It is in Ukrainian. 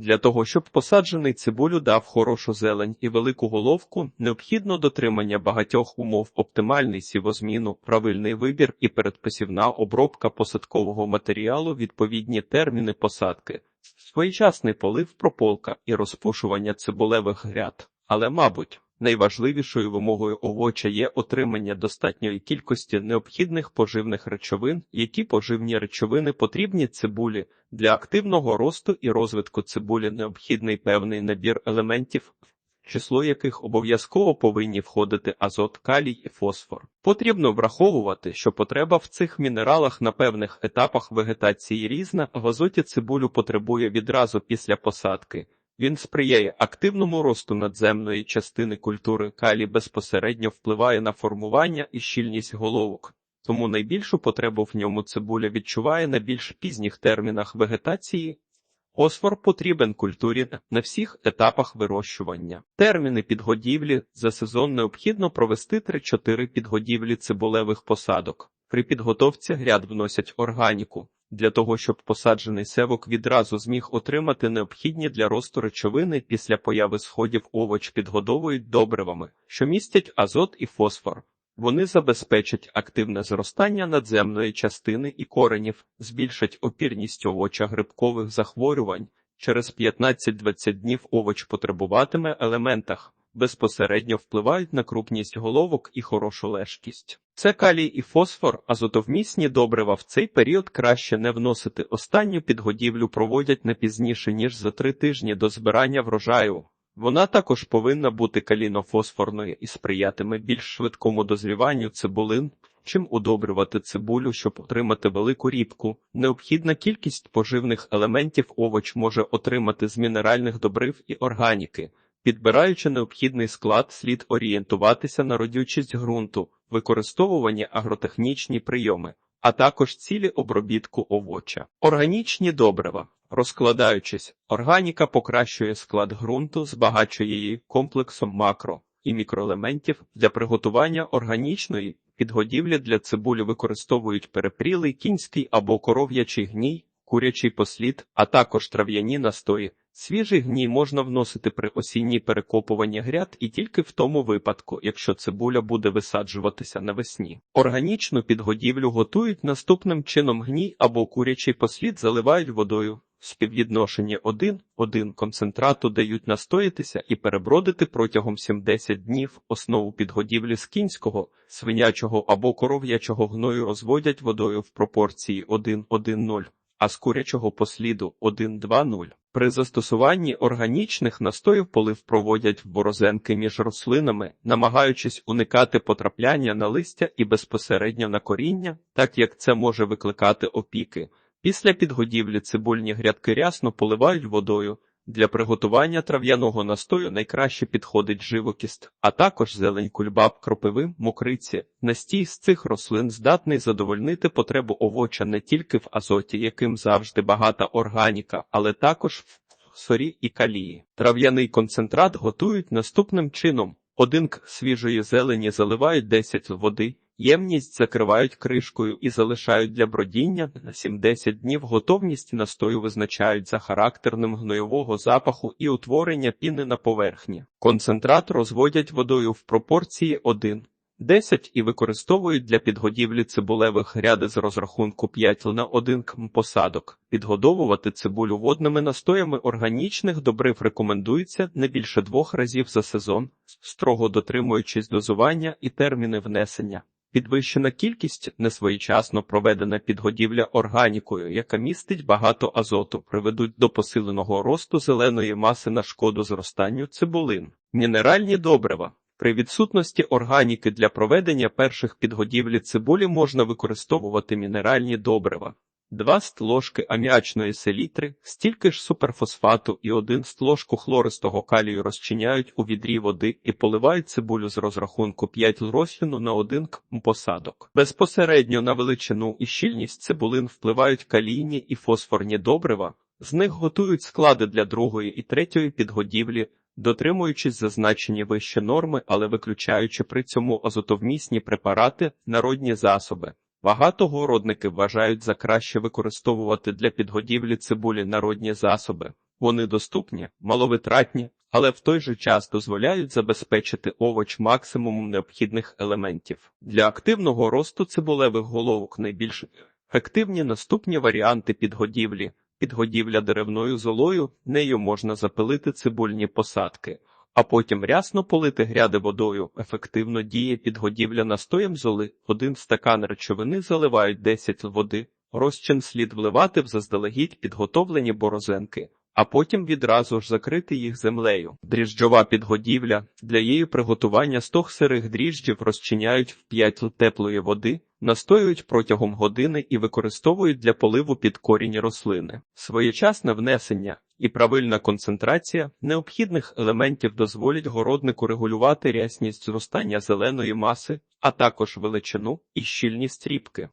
Для того, щоб посаджений цибулю дав хорошу зелень і велику головку, необхідно дотримання багатьох умов, оптимальний сівозміну, правильний вибір і передпосівна обробка посадкового матеріалу, відповідні терміни посадки, своєчасний полив прополка і розпушування цибулевих гряд. Але, мабуть, найважливішою вимогою овоча є отримання достатньої кількості необхідних поживних речовин, які поживні речовини потрібні цибулі. Для активного росту і розвитку цибулі необхідний певний набір елементів, число яких обов'язково повинні входити азот, калій і фосфор. Потрібно враховувати, що потреба в цих мінералах на певних етапах вегетації різна, в азоті цибулю потребує відразу після посадки. Він сприяє активному росту надземної частини культури калій безпосередньо впливає на формування і щільність головок. Тому найбільшу потребу в ньому цибуля відчуває на більш пізніх термінах вегетації. Фосфор потрібен культурі на всіх етапах вирощування. Терміни підгодівлі за сезон необхідно провести 3-4 підгодівлі цибулевих посадок. При підготовці гряд вносять органіку. Для того, щоб посаджений севок відразу зміг отримати необхідні для росту речовини після появи сходів овоч підгодовують добривами, що містять азот і фосфор. Вони забезпечать активне зростання надземної частини і коренів, збільшать опірність овоча грибкових захворювань. Через 15-20 днів овоч потребуватиме елементах, безпосередньо впливають на крупність головок і хорошу лежкість. Це калій і фосфор, азотовмісні добрива в цей період краще не вносити. Останню підгодівлю проводять не пізніше, ніж за три тижні до збирання врожаю. Вона також повинна бути каліно-фосфорною і сприятиме більш швидкому дозріванню цибулин, чим удобрювати цибулю, щоб отримати велику рібку. Необхідна кількість поживних елементів овоч може отримати з мінеральних добрив і органіки. Підбираючи необхідний склад, слід орієнтуватися на родючість ґрунту, використовування агротехнічні прийоми, а також цілі обробітку овоча. Органічні добрива. Розкладаючись, органіка покращує склад ґрунту, збагачує її комплексом макро і мікроелементів для приготування органічної підгодівлі для цибулі використовують перепрілий кінський або коров'ячий гній, курячий послід, а також трав'яні настої. Свіжий гній можна вносити при осінній перекопуванні гряд і тільки в тому випадку, якщо цибуля буде висаджуватися навесні. Органічну підгодівлю готують наступним чином гній або курячий послід заливають водою. Співвідношення 1-1 концентрату дають настоятися і перебродити протягом 70 днів основу підгодівлі з кінського, свинячого або коров'ячого гною розводять водою в пропорції 1-1-0, а з курячого посліду 1-2-0. При застосуванні органічних настоїв полив проводять в борозенки між рослинами, намагаючись уникати потрапляння на листя і безпосередньо на коріння, так як це може викликати опіки. Після підгодівлі цибульні грядки рясно поливають водою. Для приготування трав'яного настою найкраще підходить живокіст, а також зелень кульбаб, кропиви, мокриці. Настій з цих рослин здатний задовольнити потребу овоча не тільки в азоті, яким завжди багата органіка, але також в сорі і калії. Трав'яний концентрат готують наступним чином: один к свіжої зелені заливають 10 води. Ємність закривають кришкою і залишають для бродіння на 7-10 днів готовність настою визначають за характерним гнойового запаху і утворення піни на поверхні. Концентрат розводять водою в пропорції 1. 10 і використовують для підгодівлі цибулевих гряди з розрахунку 5 на 1 км посадок. Підгодовувати цибулю водними настоями органічних добрив рекомендується не більше двох разів за сезон, строго дотримуючись дозування і терміни внесення. Підвищена кількість несвоєчасно проведена підгодівля органікою, яка містить багато азоту, приведуть до посиленого росту зеленої маси на шкоду зростанню цибулин. Мінеральні добрива. При відсутності органіки для проведення перших підгодівлі цибулі можна використовувати мінеральні добрива. 2 стложки аміачної селітри, стільки ж суперфосфату і 1 стложку хлористого калію розчиняють у відрі води і поливають цибулю з розрахунку 5 розчину на 1 км посадок. Безпосередньо на величину і щільність цибулин впливають калійні і фосфорні добрива, з них готують склади для другої і третьої підгодівлі, дотримуючись зазначені вище норми, але виключаючи при цьому азотовмісні препарати, народні засоби. Багато городники вважають за краще використовувати для підгодівлі цибулі народні засоби. Вони доступні, маловитратні, але в той же час дозволяють забезпечити овоч максимумом необхідних елементів. Для активного росту цибулевих головок найбільш ефективні наступні варіанти підгодівлі. Підгодівля деревною золою, нею можна запилити цибульні посадки, а потім рясно полити гряди водою. Ефективно діє підгодівля настоєм золи. Один стакан речовини заливають 10 води. Розчин слід вливати в заздалегідь підготовлені борозенки, а потім відразу ж закрити їх землею. Дріжджова підгодівля. Для її приготування стог сирих дріжджів розчиняють в 5 теплої води, настоюють протягом години і використовують для поливу під корінь рослини. Своєчасне внесення і правильна концентрація необхідних елементів дозволять городнику регулювати рясність зростання зеленої маси, а також величину і щільність рібки.